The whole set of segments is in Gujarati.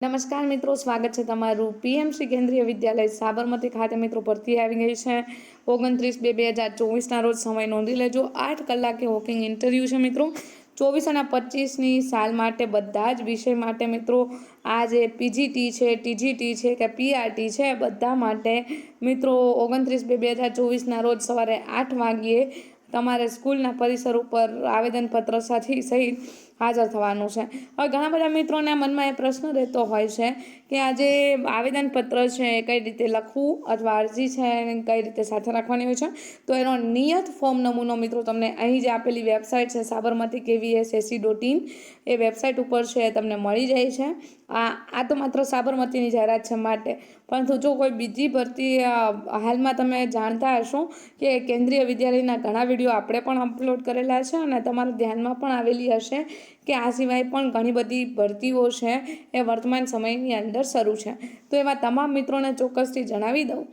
નમસ્કાર મિત્રો, સ્વાગત છે તમારું પીએમસી કેન્દ્રીય વિદ્યાલય સાબરમતી ખાતે. મિત્રો, ભરતી આવી ગઈ છે. ઓગણત્રીસ બે બે હજાર ચોવીસના રોજ સમય નોંધી લેજો. આઠ કલાકે વોકિંગ ઇન્ટરવ્યૂ છે મિત્રો. ચોવીસ અને પચીસની સાલ માટે બધા જ વિષય માટે મિત્રો, આ જે પીજીટી છે, ટીજીટી છે કે પીઆરટી છે બધા માટે મિત્રો, ઓગણત્રીસ બે બે હજાર ચોવીસના રોજ સવારે આઠ વાગ્યે તમારે સ્કૂલના પરિસર ઉપર આવેદનપત્ર સાથે સહિત હાજર થવાનું છે. હવે ઘણા બધા મિત્રોના મનમાં એ પ્રશ્ન રહેતો હોય છે કે આ જે આવેદનપત્ર છે એ કઈ રીતે લખવું અથવા અરજી છે એને કઈ રીતે સાથે રાખવાની હોય છે, તો એનો નિયત ફોર્મ નમૂનો મિત્રો તમને અહીં જે આપેલી વેબસાઇટ છે, Sabarmati KVS AC dot in. A website ઉપર છે તમને મળી જાય છે. આ આ તો માત્ર સાબરમતીની જાહેરાત છે માટે. પરંતુ જો કોઈ બીજી ભરતી હાલમાં તમે જાણતા હશો કે કેન્દ્રીય વિદ્યાલયના ઘણા વીડિયો આપણે પણ અપલોડ કરેલા છે અને તમારા ધ્યાનમાં પણ આવેલી હશે કે આ સિવાય પણ ઘણી બધી ભરતીઓ છે એ વર્તમાન સમયની અંદર શરૂ છે. તો એવા તમામ મિત્રોને ચોક્કસથી જણાવી દઉં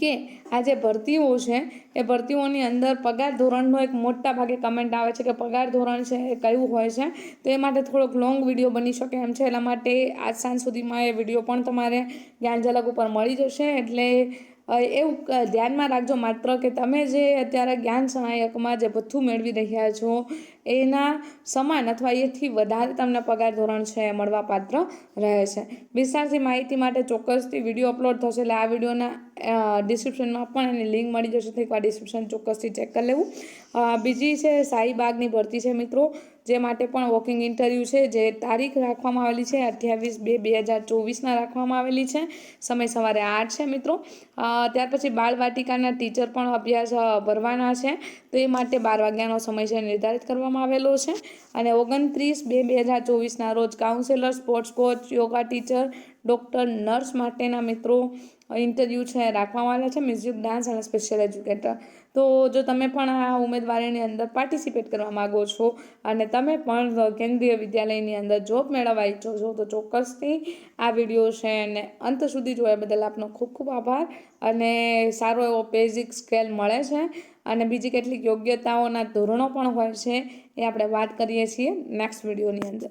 કે આ જે ભરતીઓ છે, એ ભરતીઓની અંદર પગાર ધોરણનો એક મોટા ભાગે કમેન્ટ આવે છે કે પગાર ધોરણ છે એ કયું હોય છે, તો એ માટે થોડોક લોંગ વીડિયો બની શકે એમ છે. એટલા માટે આજ સાંજ સુધીમાં એ વીડિયો પણ તમારે જ્ઞાન ઝલક ઉપર મળી જશે. એટલે એવું ધ્યાનમાં રાખજો માત્ર કે તમે જે અત્યારે જ્ઞાન સહાયકમાં જે ભથ્થું મેળવી રહ્યા છો, એના સમાન અથવા એથી વધારે તમને પગાર ધોરણ છે મળવા પાત્ર રહે છે. વિસ્તારથી માહિતી માટે ચોક્કસથી વીડિયો અપલોડ થશે એટલે આ વિડીયોના ડિસ્ક્રિપ્શનમાં પણ એની લિંક મળી જશે, તો એકવાર ડિસ્ક્રિપ્શન ચોક્કસથી ચેક કરી લેવું. બીજી છે શાહીબાગની ભરતી છે મિત્રો. જે માટે પણ વોકિંગ ઇન્ટરવ્યૂ છે, જે તારીખ રાખવામાં આવેલી છે, અઠ્યાવીસ બે બે હજાર ચોવીસના રાખવામાં આવેલી છે. સમય સવારે આઠ છે, મિત્રો. ત્યાર પછી બાળવાટિકાના ટીચર પણ અભ્યાસ ભરવાના છે. તો એ માટે બાર વાગ્યાનો સમય છે, નિર્ધારિત કરવામાં આવેલો છે. અને ઓગણત્રીસ બે બે હજાર ચોવીસના રોજ counsellor sports coach yoga teacher doctor nurse માટેના મિત્રો ઇન્ટરવ્યૂ છે, રાખવામાં આવેલા છે મ્યુઝિક ડાન્સ અને સ્પેશિયલ એજ્યુકેટર તો જો તમે પણ આ ઉમેદવારીની અંદર પાર્ટિસિપેટ કરવા માગો છો અને તમે પણ કેન્દ્રીય વિદ્યાલયની અંદર જોબ મેળવવા ઈચ્છો છો, તો ચોક્કસથી આ વીડિયો છે અને અંત સુધી જોયા બદલ આપનો ખૂબ ખૂબ આભાર અને સારો એવો બેઝિક સ્કેલ મળે છે અને બીજી કેટલીક યોગ્યતાઓના ધોરણો પણ હોય છે, એ આપણે વાત કરીએ છીએ નેક્સ્ટ વિડીયોની અંદર.